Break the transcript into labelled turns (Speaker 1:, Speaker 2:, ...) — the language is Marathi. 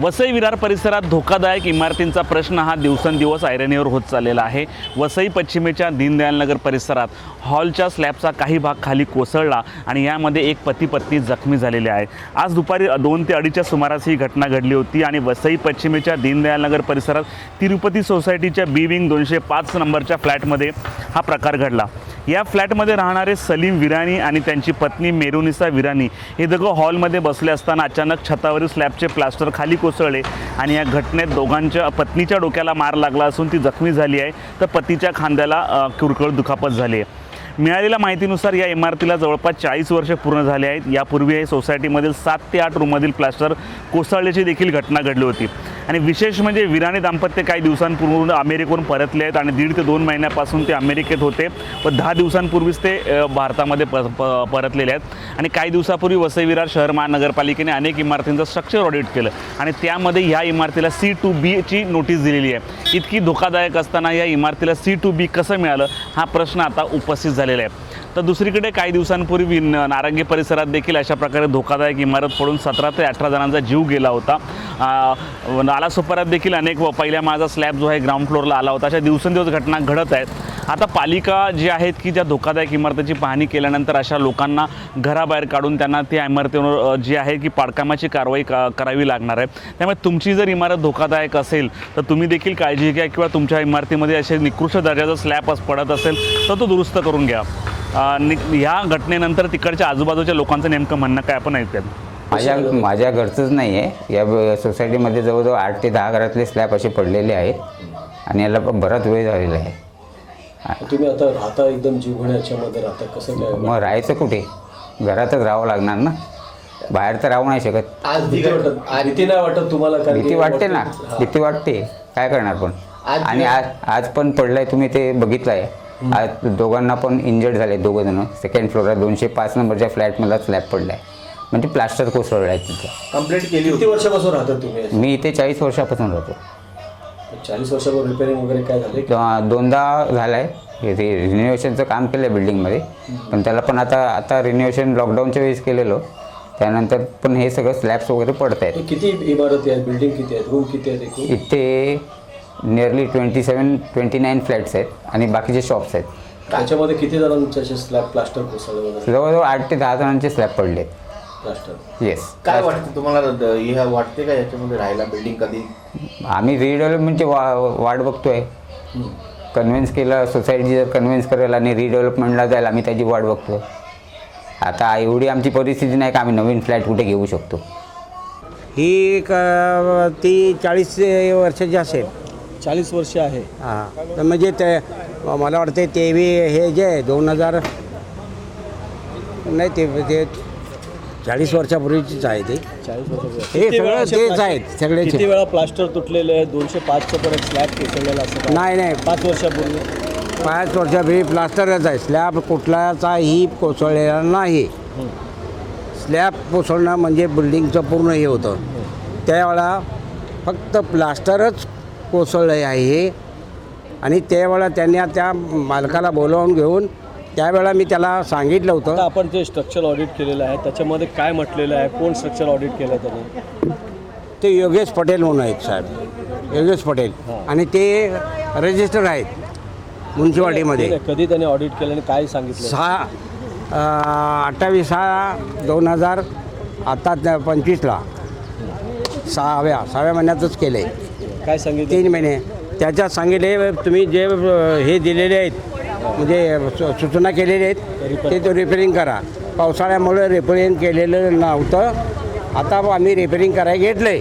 Speaker 1: वसई विरार परिसरात धोकादायक इमारतींचा प्रश्न हा दिवसेंदिवस ऐरणीवर होत चाललेला आहे. वसई पश्चिमेच्या दीनदयालनगर परिसरात हॉलच्या स्लॅबचा काही भाग खाली कोसळला आणि यामध्ये एक पती पत्नी जखमी झालेले आहे. आज दुपारी दोन ते अडीच्या सुमारास ही घटना घडली होती आणि वसई पश्चिमेच्या दीनदयालनगर परिसरात तिरुपती सोसायटीच्या बी विंग दोनशे पाच नंबरच्या फ्लॅटमध्ये हा प्रकार घडला. या फ्लॅटमध्ये राहणारे सलीम विराणी आणि त्यांची पत्नी मेरुनिसा विराणी हे दोघं हॉलमध्ये बसले असताना अचानक छतावरील स्लॅबचे प्लास्टर खाली कोसळले आणि या घटनेत दोघांच्या पत्नीच्या डोक्याला मार लागला असून ती जखमी झाली आहे. तर पतीच्या खांद्याला अ, किरकोळ दुखापत झाली आहे. मिळालेल्या माहितीनुसार या इमारतीला जवळपास चाळीस वर्षे पूर्ण झाले आहेत. यापूर्वी या सोसायटीमधील सात ते आठ रूममधील प्लास्टर कोसळल्याची देखील घटना घडली होती. आणि विशेष म्हणजे विराणी दाम्पत्य काही दिवसांपूर्वी अमेरिकेवरून परतले आहेत आणि दीड ते दोन महिन्यापासून ते अमेरिकेत होते. व दहा दिवसांपूर्वीच ते भारतामध्ये प प- परतलेले आहेत. आणि काही दिवसापूर्वी वसई विरार शहर महानगरपालिकेने अनेक इमारतींचं स्ट्रक्चर ऑडिट केलं. आणि त्यामध्ये ह्या इमारतीला सी टू बीची नोटीस दिलेली आहे. इतकी धोकादायक असताना या इमारतीला सी टू बी कसं मिळालं हा प्रश्न आता उपस्थित झालेला आहे. तर दुसरीकडे काही दिवसांपूर्वी न- नारंगी परिसरात देखील अशा प्रकारे धोकादायक इमारत पडून सतरा ते अठरा जणांचा जीव गेला होता. नालासोपाऱ्यात देखील अनेक व पहिल्या माझा स्लॅब जो आहे ग्राउंड फ्लोअरला आला होता. अशा दिवसेंदिवस घटना घडत आहेत. आता पालिका जी आहेत की ज्या धोकादायक इमारतीची पाहणी केल्यानंतर अशा लोकांना घराबाहेर काढून त्यांना त्या इमारतीवर जी आहे की पाडकामाची कारवाई का करावी लागणार आहे. त्यामुळे तुमची जर इमारत धोकादायक असेल तर तुम्ही देखील काळजी घ्या किंवा तुमच्या इमारतीमध्ये असे निकृष्ट दर्जाचा स्लॅब पडत असेल तर तो दुरुस्त करून घ्या. नि ह्या घटनेनंतर तिकडच्या आजूबाजूच्या लोकांचं नेमकं म्हणणं काय? आपण ऐकूयात.
Speaker 2: माझ्या माझ्या घरचंच नाही आहे या सोसायटीमध्ये जवळजवळ आठ ते दहा घरातले स्लॅब असे पडलेले आहेत. आणि याला पण बराच वेळ झालेला आहे.
Speaker 3: तुम्ही आता राहता एकदम जीवघेण्या याच्यामध्ये राहता. कसं काय?
Speaker 2: मग राहायचं कुठे? घरातच राहावं लागणार ना? बाहेर तर राहू नाही शकत.
Speaker 3: आज भीती वाटत भीती नाही वाटत तुम्हाला? कारण
Speaker 2: भीती
Speaker 3: की
Speaker 2: वाटते ना.
Speaker 3: हा.
Speaker 2: भीती वाटते. काय करणार पण?
Speaker 3: आज
Speaker 2: आणि आज आज पण पडलंय तुम्ही ते बघितलं आहे आज दोघांना पण इंजर्ड झाले दोघं जण. सेकंड फ्लोअरला दोनशे पाच नंबरच्या फ्लॅटमधला स्लॅब पडलाय. म्हणजे प्लास्टर कोसळलं आहे तिथं.
Speaker 4: कंप्लेंट केली
Speaker 3: किती
Speaker 4: होती.
Speaker 3: वर्षापासून राहता तुम्ही?
Speaker 2: मी इथे चाळीस वर्षापासून राहतो.
Speaker 3: चाळीस वर्षापासून रिपेअरिंग वगैरे काय झाले?
Speaker 2: दो- दोनदा झालं आहे हे रिनोव्हेशनचं काम केलं आहे बिल्डिंगमध्ये पण त्याला पण आता आता रिनोव्हेशन लॉकडाऊनच्या वेळेस केलेलं. त्यानंतर पण हे सगळं स्लॅब्स वगैरे पडत आहेत
Speaker 3: किती इमारती आहेत? बिल्डिंग किती आहेत? रूम किती आहेत एकूण?
Speaker 2: इथे nearly twenty seven twenty nine flats आहेत आणि बाकीचे शॉप्स आहेत.
Speaker 3: त्याच्यामध्ये किती जणांचे असे स्लॅब प्लास्टर कोसळले वगैरे?
Speaker 2: जवळजवळ आठ ते दहा जणांचे स्लॅब पडले
Speaker 3: प्लास्टर
Speaker 2: येस
Speaker 4: काय वाटतं तुम्हाला? हे वाटते का याच्यामध्ये राहायला बिल्डिंग कधी?
Speaker 2: आम्ही रिडेव्हलपमेंटची वा वाट बघतोय. कन्व्हिन्स केलं सोसायटी जर कन्व्हिन्स करेल आणि रिडेव्हलपमेंटला जाईल आम्ही त्याची वाट बघतोय. आता एवढी आमची परिस्थिती नाही का आम्ही नवीन फ्लॅट कुठे घेऊ शकतो?
Speaker 5: ही ती चाळीस वर्षाची असेल.
Speaker 3: चाळीस वर्ष आहे.
Speaker 5: हां. तर म्हणजे ते मला वाटते तेवी हे जे आहे, दोन हजार नाही ते ते चाळीस वर्षापूर्वीचीच आहे ते.
Speaker 3: चाळीस वर्ष
Speaker 5: हे सगळं तेच आहेत
Speaker 3: किती वेळा प्लास्टर तुटलेले आहे दोनशे पाचचं परत स्लॅब कोसळलेला असं?
Speaker 5: नाही नाही.
Speaker 3: पाच वर्षापूर्वी?
Speaker 5: पाच वर्षापूर्वी प्लास्टरच आहे. स्लॅब कुठलाचाही कोसळलेला नाही. स्लॅब कोसळणं म्हणजे बिल्डिंगचं पूर्ण हे होतं. त्यावेळा फक्त प्लास्टरच कोसळलं आहे. हे आणि त्यावेळा त्यांनी त्या मालकाला बोलावून घेऊन त्यावेळा मी त्याला सांगितलं होतं.
Speaker 3: आपण जे स्ट्रक्चर ऑडिट केलेलं आहे त्याच्यामध्ये काय म्हटलेलं आहे? कोण स्ट्रक्चर ऑडिट केलं त्याने?
Speaker 5: ते योगेश पटेल म्हणून आहेत साहेब. योगेश पटेल. आणि ते रजिस्टर आहेत
Speaker 3: आहे, कधी त्याने ऑडिट केलं आणि काय सांगितलं?
Speaker 5: सहा अठ्ठावीस सहा दोन हजार आता पंचवीसला. सहाव्या सहाव्या महिन्यातच केले
Speaker 3: काय सांगितलं?
Speaker 5: तीन महिने. त्याच्यात सांगितले तुम्ही जे हे दिलेले आहेत म्हणजे सु- सूचना केलेल्या आहेत ते तो रिपेरिंग करा. पावसाळ्यामुळे रिपेरिंग केलेलं नव्हतं. आता आम्ही रिपेरिंग करायला घेतलं आहे